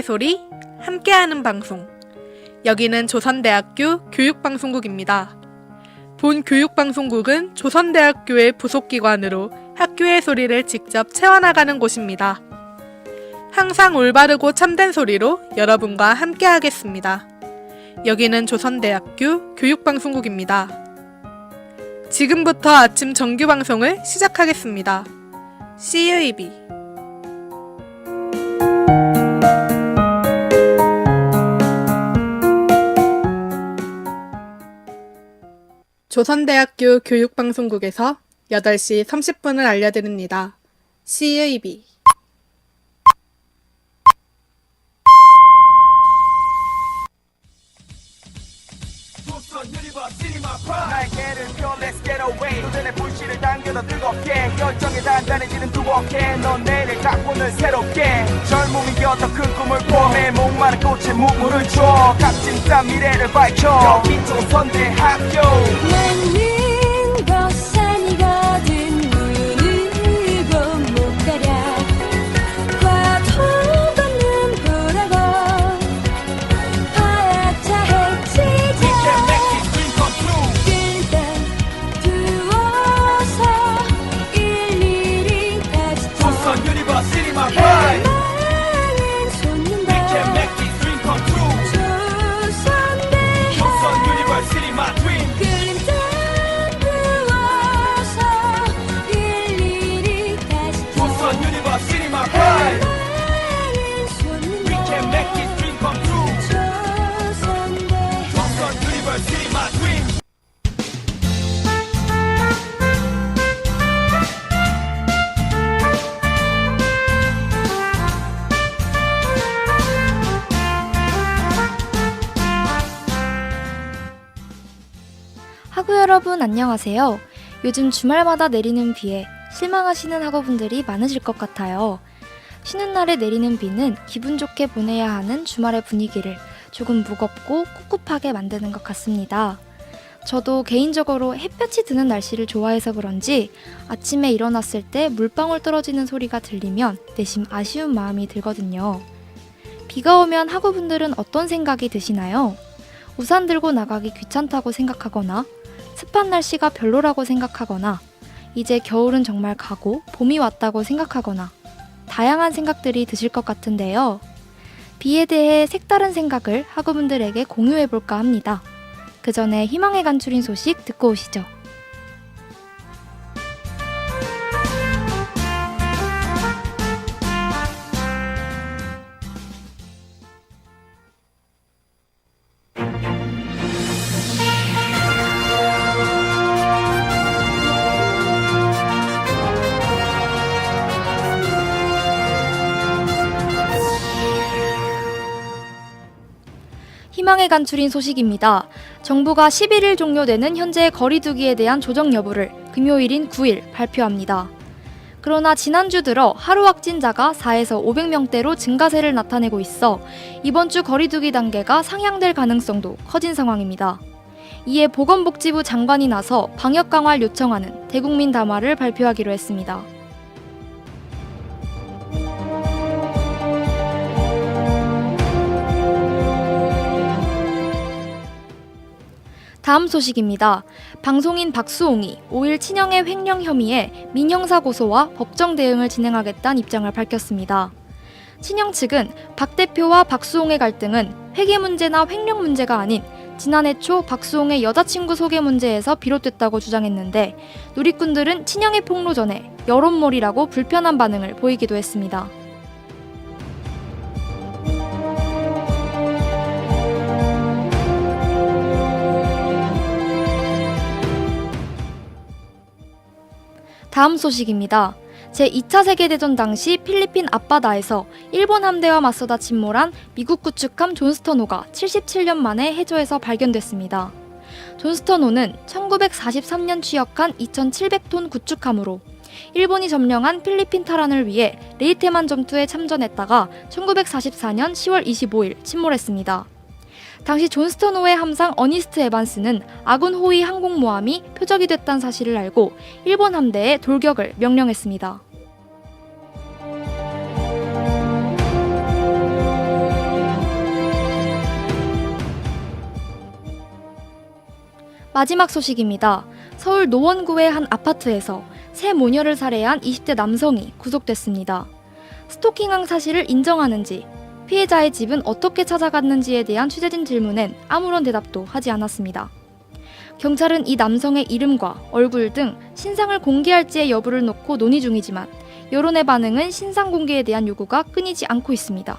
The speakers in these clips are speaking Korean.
소리 함께하는 방송 여기는 조선대학교 교육방송국입니다. 본 교육방송국은 조선대학교의 부속기관으로 학교의 소리를 직접 채워나가는 곳입니다. 항상 올바르고 참된 소리로 여러분과 함께하겠습니다. 여기는 조선대학교 교육방송국입니다. 지금부터 아침 정규 방송을 시작하겠습니다. CUEB 조선대학교 교육방송국에서 8시 30분을 알려드립니다. CUEB 날개를 펴 let's get away. 도전의 불씨를 당겨 더 뜨겁게. 열정이 단단해지는 두억해 넌 내일을 닦고 늘 새롭게. 젊음이 더큰 꿈을 꿔매. 목마른 꽃에 무물을 줘 값진 땀 미래를 밝혀. 여기 조선대 학교 여러분 안녕하세요. 요즘 주말마다 내리는 비에 실망하시는 학우분들이 많으실 것 같아요. 쉬는 날에 내리는 비는 기분 좋게 보내야 하는 주말의 분위기를 조금 무겁고 꿉꿉하게 만드는 것 같습니다. 저도 개인적으로 햇볕이 드는 날씨를 좋아해서 그런지 아침에 일어났을 때 물방울 떨어지는 소리가 들리면 내심 아쉬운 마음이 들거든요. 비가 오면 학우분들은 어떤 생각이 드시나요? 우산 들고 나가기 귀찮다고 생각하거나 습한 날씨가 별로라고 생각하거나 이제 겨울은 정말 가고 봄이 왔다고 생각하거나 다양한 생각들이 드실 것 같은데요. 비에 대해 색다른 생각을 학우분들에게 공유해 볼까 합니다. 그 전에 희망의 간추린 소식 듣고 오시죠. 희망의 간추린 소식입니다. 정부가 11일 종료되는 현재 거리두기에 대한 조정 여부를 금요일인 9일 발표합니다. 그러나 지난주 들어 하루 확진자가 4에서 500명대로 증가세를 나타내고 있어 이번 주 거리두기 단계가 상향될 가능성도 커진 상황입니다. 이에 보건복지부 장관이 나서 방역 강화를 요청하는 대국민 담화를 발표하기로 했습니다. 다음 소식입니다. 방송인 박수홍이 5일 친형의 횡령 혐의에 민형사 고소와 법정 대응을 진행하겠다는 입장을 밝혔습니다. 친형 측은 박 대표와 박수홍의 갈등은 회계 문제나 횡령 문제가 아닌 지난해 초 박수홍의 여자친구 소개 문제에서 비롯됐다고 주장했는데 누리꾼들은 친형의 폭로 전에 여론몰이라고 불편한 반응을 보이기도 했습니다. 다음 소식입니다. 제2차 세계대전 당시 필리핀 앞바다에서 일본 함대와 맞서다 침몰한 미국 구축함 존스턴호가 77년 만에 해저에서 발견됐습니다. 존스턴호는 1943년 취역한 2,700톤 구축함으로 일본이 점령한 필리핀 탈환을 위해 레이테만 점투에 참전했다가 1944년 10월 25일 침몰했습니다. 당시 존스턴호의 함상 어니스트 에반스는 아군 호위 항공모함이 표적이 됐다는 사실을 알고 일본 함대에 돌격을 명령했습니다. 마지막 소식입니다. 서울 노원구의 한 아파트에서 새 모녀를 살해한 20대 남성이 구속됐습니다. 스토킹한 사실을 인정하는지 피해자의 집은 어떻게 찾아갔는지에 대한 취재진 질문엔 아무런 대답도 하지 않았습니다. 경찰은 이 남성의 이름과 얼굴 등 신상을 공개할지의 여부를 놓고 논의 중이지만 여론의 반응은 신상 공개에 대한 요구가 끊이지 않고 있습니다.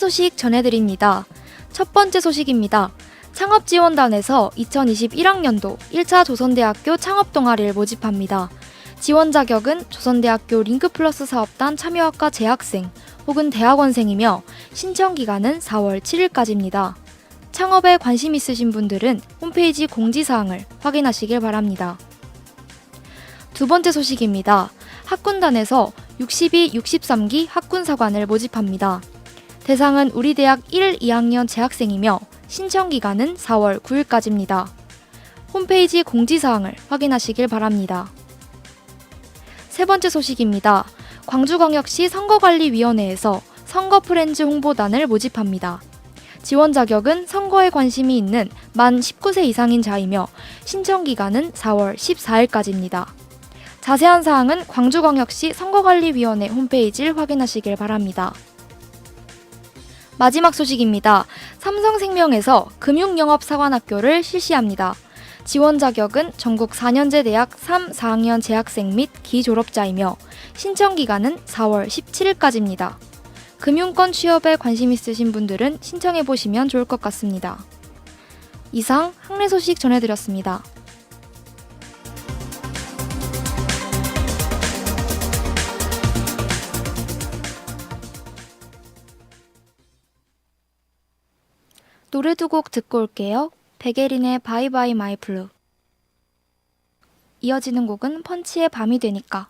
소식 전해드립니다. 첫 번째 소식입니다. 창업지원단에서 2021학년도 1차 조선대학교 창업동아리를 모집합니다. 지원 자격은 조선대학교 링크플러스 사업단 참여학과 재학생 혹은 대학원생이며 신청 기간은 4월 7일까지입니다. 창업에 관심 있으신 분들은 홈페이지 공지사항을 확인하시길 바랍니다. 두 번째 소식입니다. 학군단에서 62, 63기 학군사관을 모집합니다. 대상은 우리 대학 1, 2학년 재학생이며 신청 기간은 4월 9일까지입니다. 홈페이지 공지사항을 확인하시길 바랍니다. 세 번째 소식입니다. 광주광역시 선거관리위원회에서 선거 프렌즈 홍보단을 모집합니다. 지원 자격은 선거에 관심이 있는 만 19세 이상인 자이며 신청 기간은 4월 14일까지입니다. 자세한 사항은 광주광역시 선거관리위원회 홈페이지를 확인하시길 바랍니다. 마지막 소식입니다. 삼성생명에서 금융영업사관학교를 실시합니다. 지원 자격은 전국 4년제 대학 3, 4학년 재학생 및 기졸업자이며 신청 기간은 4월 17일까지입니다. 금융권 취업에 관심 있으신 분들은 신청해 보시면 좋을 것 같습니다. 이상 학내 소식 전해드렸습니다. 노래 두 곡 듣고 올게요. 백예린의 바이바이 마이 블루. 이어지는 곡은 펀치의 밤이 되니까.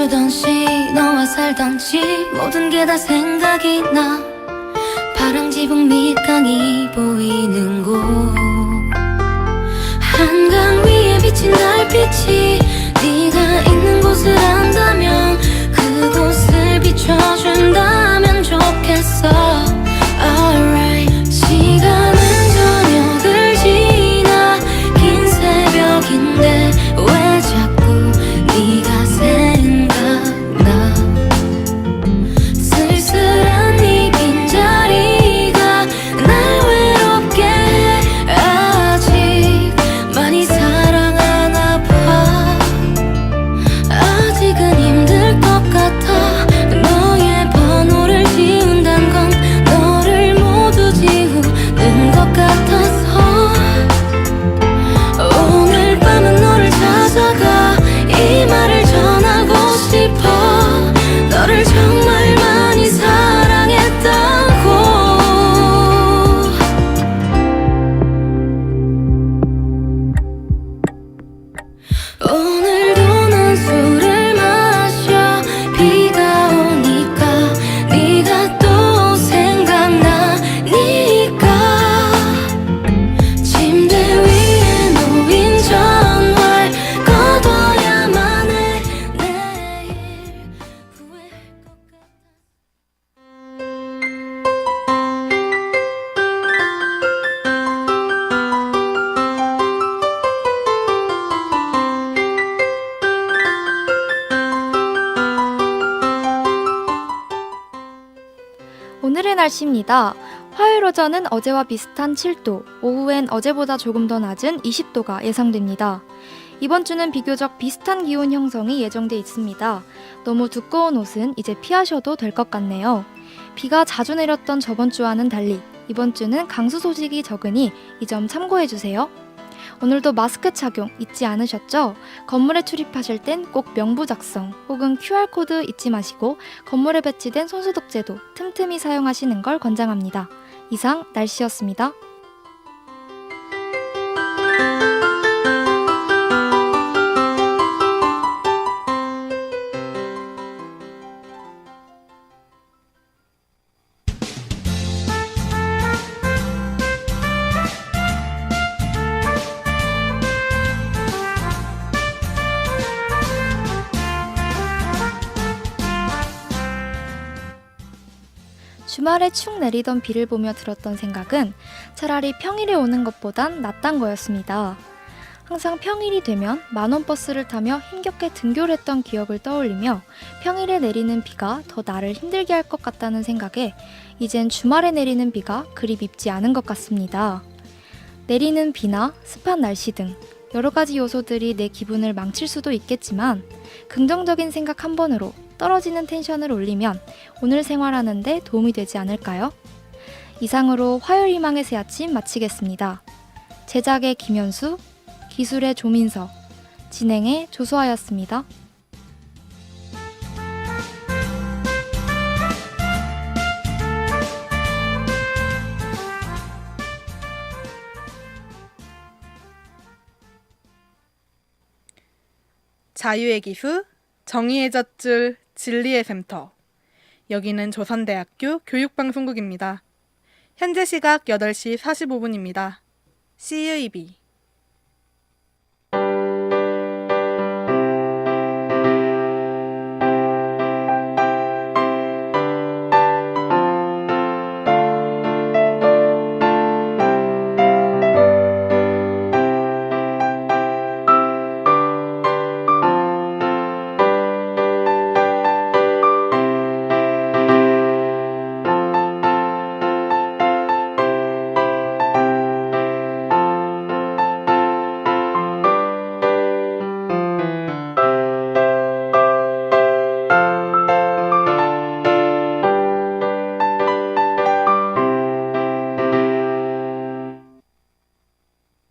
주던 시 너와 살던 집 모든 게 다 생각이 나. 파랑 지붕 밑강이 보이는 곳. 한강 위에 비친 달빛이 네가 있는 곳을 안다면 그곳을 비춰준 날씨입니다. 화요일 오전은 어제와 비슷한 7도, 오후엔 어제보다 조금 더 낮은 20도가 예상됩니다. 이번 주는 비교적 비슷한 기온 형성이 예정돼 있습니다. 너무 두꺼운 옷은 이제 피하셔도 될 것 같네요. 비가 자주 내렸던 저번 주와는 달리 이번 주는 강수 소식이 적으니 이 점 참고해 주세요. 오늘도 마스크 착용 잊지 않으셨죠? 건물에 출입하실 땐 꼭 명부 작성 혹은 QR코드 잊지 마시고 건물에 배치된 손소독제도 틈틈이 사용하시는 걸 권장합니다. 이상 날씨였습니다. 주말에 축 내리던 비를 보며 들었던 생각은 차라리 평일에 오는 것보단 낫단 거였습니다. 항상 평일이 되면 만원 버스를 타며 힘겹게 등교를 했던 기억을 떠올리며 평일에 내리는 비가 더 나를 힘들게 할 것 같다는 생각에 이젠 주말에 내리는 비가 그리 밉지 않은 것 같습니다. 내리는 비나 습한 날씨 등 여러 가지 요소들이 내 기분을 망칠 수도 있겠지만 긍정적인 생각 한 번으로 떨어지는 텐션을 올리면 오늘 생활하는데 도움이 되지 않을까요? 이상으로 화요일 희망의 새 아침 마치겠습니다. 제작의 김현수, 기술의 조민서, 진행의 조소아였습니다. 자유의 기후, 정의의 젖줄, 진리의 샘터. 여기는 조선대학교 교육방송국입니다. 현재 시각 8시 45분입니다. CUEB